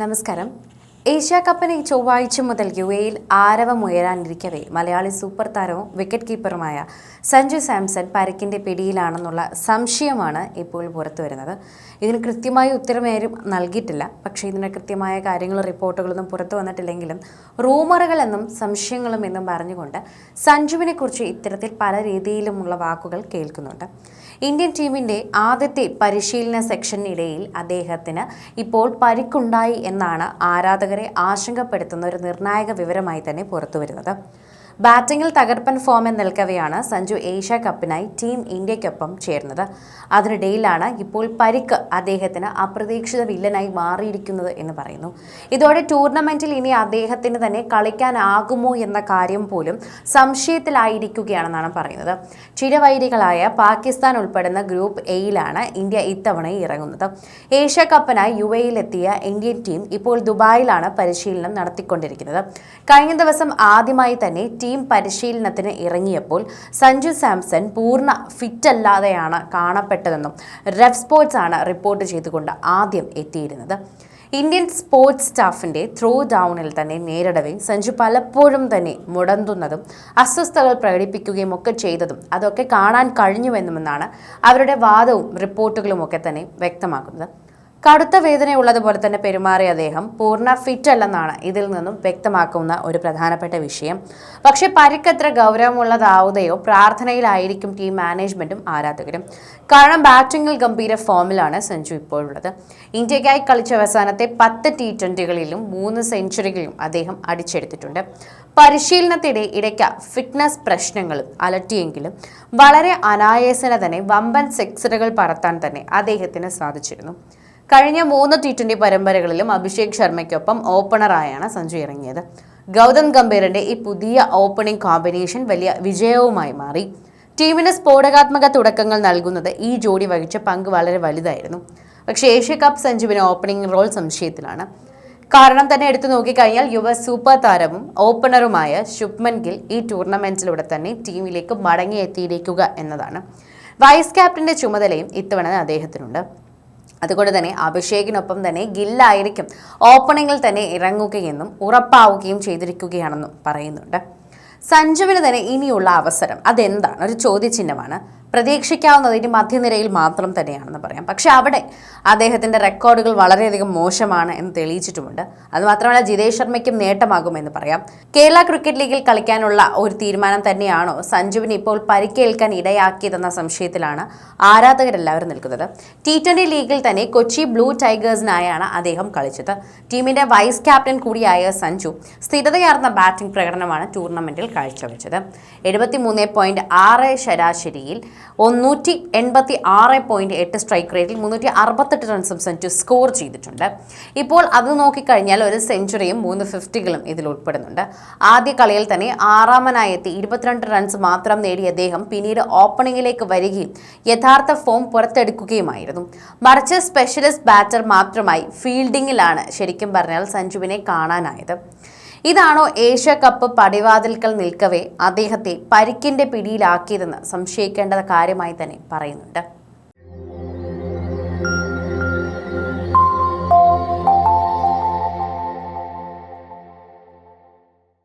നമസ്കാരം. ഏഷ്യ കപ്പിന് ചൊവ്വാഴ്ച മുതൽ യു എയിൽ ആരവമുയരാനിരിക്കവേ മലയാളി സൂപ്പർ താരവും വിക്കറ്റ് കീപ്പറുമായ സഞ്ജു സാംസൺ പരക്കിന്റെ പിടിയിലാണെന്നുള്ള സംശയമാണ് ഇപ്പോൾ പുറത്തു വരുന്നത്. ഇതിന് കൃത്യമായ ഉത്തരമേരും നൽകിയിട്ടില്ല. പക്ഷേ ഇതിന് കൃത്യമായ കാര്യങ്ങളും റിപ്പോർട്ടുകളൊന്നും പുറത്തു വന്നിട്ടില്ലെങ്കിലും റൂമറുകളെന്നും സംശയങ്ങളും എന്നും പറഞ്ഞുകൊണ്ട് സഞ്ജുവിനെക്കുറിച്ച് ഇത്തരത്തിൽ പല രീതിയിലുമുള്ള വാക്കുകൾ കേൾക്കുന്നുണ്ട്. ഇന്ത്യൻ ടീമിന്റെ ആദ്യത്തെ പരിശീലന സെക്ഷനിടയിൽ അദ്ദേഹത്തിന് ഇപ്പോൾ പരിക്കുണ്ടായി എന്നാണ് ആരാധകരെ ആശങ്കപ്പെടുത്തുന്ന ഒരു നിർണായക വിവരമായി തന്നെ പുറത്തുവരുന്നത്. ബാറ്റിംഗിൽ തകർപ്പൻ ഫോമിൽ നിൽക്കവെയാണ് സഞ്ജു ഏഷ്യ കപ്പിനായി ടീം ഇന്ത്യക്കൊപ്പം ചേർന്നത് അതിനിടയിലാണ് ഇപ്പോൾ പരിക്ക് അദ്ദേഹത്തിന് അപ്രതീക്ഷിത വില്ലനായി മാറിയിരിക്കുന്നത് എന്ന് പറയുന്നു. ഇതോടെ ടൂർണമെന്റിൽ ഇനി അദ്ദേഹത്തിന് തന്നെ കളിക്കാനാകുമോ എന്ന കാര്യം പോലും സംശയത്തിലായിരിക്കുകയാണെന്നാണ് പറയുന്നത്. ചിരവൈരികളായ പാകിസ്ഥാൻ ഉൾപ്പെടുന്ന ഗ്രൂപ്പ് എയിലാണ് ഇന്ത്യ ഇത്തവണ ഇറങ്ങുന്നത്. ഏഷ്യ കപ്പിനായി യു എയിലെത്തിയ ഇന്ത്യൻ ടീം ഇപ്പോൾ ദുബായിലാണ് പരിശീലനം നടത്തിക്കൊണ്ടിരിക്കുന്നത്. കഴിഞ്ഞ ദിവസം ആദ്യമായി തന്നെ ടീം പരിശീലനത്തിന് ഇറങ്ങിയപ്പോൾ സഞ്ജു സാംസൺ പൂർണ ഫിറ്റല്ലാതെയാണ് കാണപ്പെട്ടതെന്നും റെഫ് സ്പോർട്സ് ആണ് റിപ്പോർട്ട് ചെയ്തുകൊണ്ട് ആദ്യം എത്തിയിരുന്നത്. ഇന്ത്യൻ സ്പോർട്സ് സ്റ്റാഫിന്റെ ത്രോ ഡൗണിൽ തന്നെ നേരിടവേ സഞ്ജു പലപ്പോഴും തന്നെ മുടന്തുന്നതും അസ്വസ്ഥതകൾ പ്രകടിപ്പിക്കുകയും ഒക്കെ ചെയ്തതും അതൊക്കെ കാണാൻ കഴിഞ്ഞുവെന്നുമെന്നാണ് അവരുടെ വാദവും റിപ്പോർട്ടുകളുമൊക്കെ തന്നെ വ്യക്തമാക്കുന്നത്. കടുത്ത വേദനയുള്ളതുപോലെ തന്നെ പെരുമാറിയ അദ്ദേഹം പൂർണ ഫിറ്റ് അല്ലെന്നാണ് ഇതിൽ നിന്നും വ്യക്തമാക്കുന്ന ഒരു പ്രധാനപ്പെട്ട വിഷയം. പക്ഷേ പരിക്കത്ര ഗൗരവമുള്ളതാവുകയോ പ്രാർത്ഥനയിലായിരിക്കും ടീം മാനേജ്മെന്റും ആരാധകരും. കാരണം ബാറ്റിംഗിൽ ഗംഭീര ഫോമിലാണ് സഞ്ജു ഇപ്പോഴുള്ളത്. ഇന്ത്യക്കായി കളിച്ച അവസാനത്തെ പത്ത് ടി ട്വന്റികളിലും മൂന്ന് സെഞ്ചുറികളിലും അദ്ദേഹം അടിച്ചെടുത്തിട്ടുണ്ട്. പരിശീലനത്തിടെ ഇടയ്ക്ക് ഫിറ്റ്നസ് പ്രശ്നങ്ങളും അലട്ടിയെങ്കിലും വളരെ അനായാസന തന്നെ വമ്പൻ സിക്സറുകൾ പറത്താൻ തന്നെ അദ്ദേഹത്തിന് സാധിച്ചിരുന്നു. കഴിഞ്ഞ മൂന്ന് ടി ട്വന്റി പരമ്പരകളിലും അഭിഷേക് ശർമ്മയ്ക്കൊപ്പം ഓപ്പണറായാണ് സഞ്ജു ഇറങ്ങിയത്. ഗൗതം ഗംഭീറിന്റെ ഈ പുതിയ ഓപ്പണിംഗ് കോമ്പിനേഷൻ വലിയ വിജയവുമായി മാറി. ടീമിന് സ്ഫോടകാത്മക തുടക്കങ്ങൾ നൽകുന്നത് ഈ ജോഡി വഹിച്ച പങ്ക് വളരെ വലുതായിരുന്നു. പക്ഷേ ഏഷ്യ കപ്പ് സഞ്ജുവിന് ഓപ്പണിംഗ് റോൾ സംശയത്തിലാണ്. കാരണം തന്നെ എടുത്തു നോക്കിക്കഴിഞ്ഞാൽ യുവ സൂപ്പർ താരവും ഓപ്പണറുമായ ശുഭ്മൻ ഗിൽ ഈ ടൂർണമെന്റിലൂടെ തന്നെ ടീമിലേക്ക് മടങ്ങിയെത്തിയിരിക്കുക എന്നതാണ്. വൈസ് ക്യാപ്റ്റന്റെ ചുമതലയും ഇത്തവണ അദ്ദേഹത്തിനുണ്ട്. അതുകൊണ്ട് തന്നെ അഭിഷേകിനൊപ്പം തന്നെ ഗില്ലായിരിക്കും ഓപ്പണിംഗിൽ തന്നെ ഇറങ്ങുകയെന്നും ഉറപ്പാവുകയും ചെയ്തിരിക്കുകയാണെന്നും പറയുന്നുണ്ട്. സഞ്ജുവിന് തന്നെ ഇനിയുള്ള അവസരം അതെന്താണ്? ഒരു ചോദ്യചിഹ്നമാണ്. പ്രതീക്ഷിക്കാവുന്നത് ഇനി മധ്യനിരയിൽ മാത്രം തന്നെയാണെന്ന് പറയാം. പക്ഷെ അവിടെ അദ്ദേഹത്തിന്റെ റെക്കോർഡുകൾ വളരെയധികം മോശമാണ് എന്ന് തെളിയിച്ചിട്ടുമുണ്ട്. അതുമാത്രമല്ല ജിതേഷ് ശർമ്മയ്ക്കും നേട്ടമാകുമെന്ന് പറയാം. കേരള ക്രിക്കറ്റ് ലീഗിൽ കളിക്കാനുള്ള ഒരു തീരുമാനം തന്നെയാണോ സഞ്ജുവിന് ഇപ്പോൾ പരിക്കേൽക്കാൻ ഇടയാക്കിയതെന്ന സംശയത്തിലാണ് ആരാധകരെല്ലാവരും നിൽക്കുന്നത്. ടി ട്വന്റി ലീഗിൽ തന്നെ കൊച്ചി ബ്ലൂ ടൈഗേഴ്സിനായാണ് അദ്ദേഹം കളിച്ചത്. ടീമിന്റെ വൈസ് ക്യാപ്റ്റൻ കൂടിയായ സഞ്ജു സ്ഥിരതയാർന്ന ബാറ്റിംഗ് പ്രകടനമാണ് ടൂർണമെന്റിൽ കാഴ്ചവെച്ചത്. എഴുപത്തിമൂന്ന് പോയിന്റ് ആറ് ശരാശരിയിൽ ഒന്നൂറ്റി എൺപത്തി ആറ് പോയിന്റ് എട്ട് സ്ട്രൈക്ക് റേറ്റിൽ മുന്നൂറ്റി അറുപത്തെട്ട് റൺസും സെഞ്ചു സ്കോർ ചെയ്തിട്ടുണ്ട്. ഇപ്പോൾ അത് നോക്കിക്കഴിഞ്ഞാൽ ഒരു സെഞ്ചുറിയും മൂന്ന് ഫിഫ്റ്റികളും ഇതിൽ ഉൾപ്പെടുന്നുണ്ട്. ആദ്യ കളിയിൽ തന്നെ ആറാമനായെത്തി ഇരുപത്തിരണ്ട് റൺസ് മാത്രം നേടിയ അദ്ദേഹം പിന്നീട് ഓപ്പണിംഗിലേക്ക് വരികയും യഥാർത്ഥ ഫോം പുറത്തെടുക്കുകയുമായിരുന്നു. മറിച്ച് സ്പെഷ്യലിസ്റ്റ് ബാറ്റർ മാത്രമായി ഫീൽഡിങ്ങിലാണ് ശരിക്കും പറഞ്ഞാൽ സഞ്ജുവിനെ കാണാനായത്. ഇതാണോ ഏഷ്യ കപ്പ് പടിവാതിൽക്കൽ നിൽക്കവേ? അദ്ദേഹത്തെ പരിക്കിന്റെ പിടിയിലാക്കിയതെന്ന് സംശയിക്കേണ്ട കാര്യമായി തന്നെ പറയുന്നുണ്ട്.